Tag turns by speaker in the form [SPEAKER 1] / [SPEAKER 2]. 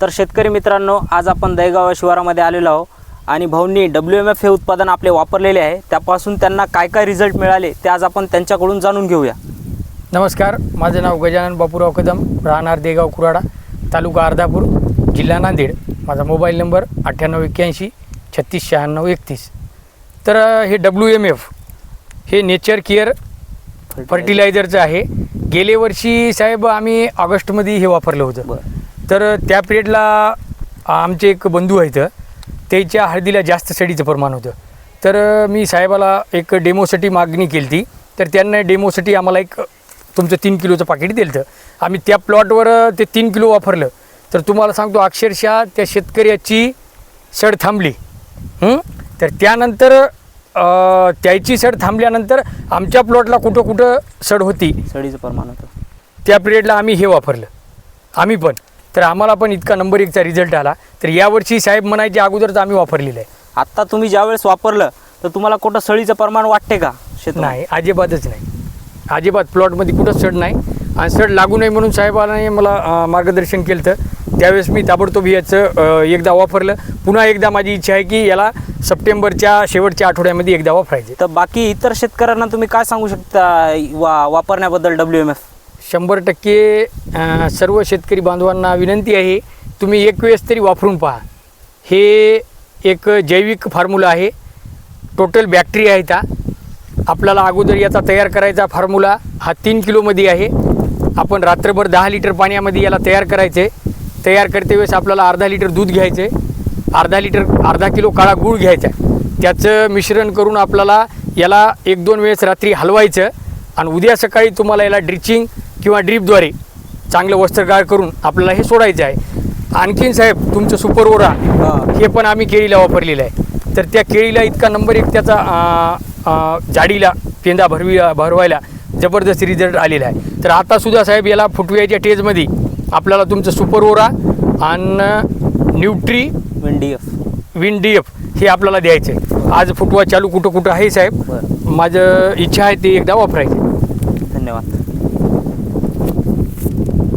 [SPEAKER 1] तर शेतकरी मित्रांनो आज आपण दहेगाव या शिवारामध्ये आलेलो आहोत आणि भाऊंनी डब्ल्यू एम एफ हे उत्पादन आपले वापरलेले आहे. त्यापासून त्यांना काय काय रिझल्ट मिळाले ते आज आपण त्यांच्याकडून जाणून घेऊया.
[SPEAKER 2] नमस्कार माझं नाव गजानन बापूराव कदम राहणार देगाव कुराडा तालुका अर्धापूर जिल्हा नांदेड. माझा मोबाईल नंबर अठ्ठ्याण्णव एक्क्याऐंशी छत्तीस शहाण्णव एकतीस. तर हे डब्ल्यू एम एफ हे नेचर केअर फर्टिलायझरचं आहे. गेले वर्षी साहेब आम्ही ऑगस्टमध्ये हे वापरलं होतं.
[SPEAKER 1] बरं.
[SPEAKER 2] तर त्या पिरियडला आमचे एक बंधू आहेत. त्याच्या हळदीला जास्त सडीचं प्रमाण होतं. तर मी साहेबाला एक डेमोसाठी मागणी केली ती तर त्यांना डेमोसाठी आम्हाला एक तुमचं तीन किलोचं पाकिट दिलं होतं आम्ही त्या प्लॉटवर ते तीन किलो वापरलं. तर तुम्हाला सांगतो अक्षरशः त्या शेतकऱ्याची सड थांबली? तर त्यानंतर त्याची सड थांबल्यानंतर आमच्या प्लॉटला कुठं कुठं सड होती.
[SPEAKER 1] सडीचं प्रमाण होतं.
[SPEAKER 2] त्या पिरियडला आम्ही हे वापरलं. आम्ही पण. तर आम्हाला पण इतका नंबर एकचा रिझल्ट आला. तर यावर्षी साहेब म्हणायच्या अगोदरच आम्ही वापरलेलं आहे.
[SPEAKER 1] आत्ता तुम्ही ज्यावेळेस वापरलं तर तुम्हाला कुठं सळीचं प्रमाण वाटते का शेत
[SPEAKER 2] नाही अजिबातच नाही. अजिबात प्लॉटमध्ये कुठंच सड नाही. आणि सड लागू नये म्हणून साहेबाने मला अं, मार्गदर्शन केलं तर त्यावेळेस मी ताबडतोब याचं अं, एकदा वापरलं. पुन्हा एकदा माझी इच्छा आहे की याला सप्टेंबरच्या शेवटच्या आठवड्यामध्ये एकदा वापरायचे.
[SPEAKER 1] तर बाकी इतर शेतकऱ्यांना तुम्ही काय सांगू शकता वा वापरण्याबद्दल डब्ल्यू एम एफ
[SPEAKER 2] शंभर टक्के सर्व शेतकरी बांधवांना विनंती आहे तुम्ही एक वेळेस तरी वापरून पहा. हे एक जैविक फॉर्म्युला आहे. टोटल बॅक्टेरिया आहे त्या आपल्याला अगोदर याचा तयार करायचा फॉर्म्युला हा तीन किलोमध्ये आहे. आपण रात्रभर दहा लिटर पाण्यामध्ये याला तयार करायचे. तयार करते वेळेस आपल्याला अर्धा लिटर दूध घ्यायचे. अर्धा लिटर अर्धा किलो काळा गूळ घ्यायचा. त्याचं मिश्रण करून आपल्याला याला एक दोन वेळेस रात्री हलवायचं. आणि उद्या सकाळी तुम्हाला याला ड्रिचिंग किंवा ड्रीपद्वारे चांगलं वस्त्रगाळ करून आपल्याला हे सोडायचं आहे. आणखीन साहेब तुमचं सुपर ओरा
[SPEAKER 1] हां.
[SPEAKER 2] पण आम्ही केळीला वापरलेलं आहे. तर त्या केळीला इतका नंबर एक त्याचा जाडीला पेंदा भरवी भरवायला जबरदस्त रिझल्ट आलेला आहे. तर आतासुद्धा साहेब याला फुटव्याच्या टेजमध्ये आपल्याला तुमचं सुपर ओरा आणि nutri
[SPEAKER 1] windy F
[SPEAKER 2] win D F हे आपल्याला द्यायचं आहे. आज फुटवा चालू कुठं कुठं आहे साहेब? माझं इच्छा आहे ते एकदा वापरायचं
[SPEAKER 1] धन्यवाद